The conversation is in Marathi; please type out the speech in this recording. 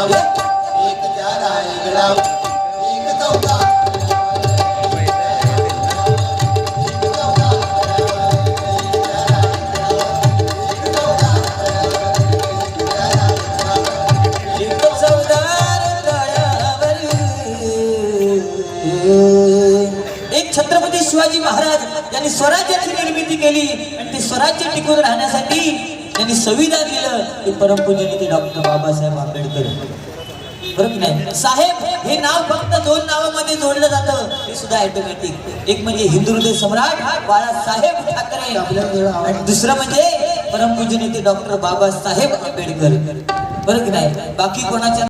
एक चौदा. एक छत्रपती शिवाजी महाराज यांनी स्वराज्याची निर्मिती केली आणि ते स्वराज्य टिकून राहण्यासाठी आणि संविधान दिलं ते परमपूजनीय ते डॉक्टर बाबासाहेब आंबेडकर. बरोबर नाही? साहेब हे नाव फक्त दोन नावामध्ये जोडलं जातं. ते सुद्धा ऑटोमॅटिक एक म्हणजे हिंदू हृदय सम्राट बाळासाहेब ठाकरे. आणि दुसरं म्हणजे परमपूजनीय ते डॉक्टर बाबासाहेब आंबेडकर. बरोबर की नाही? बाकी कोणाच्या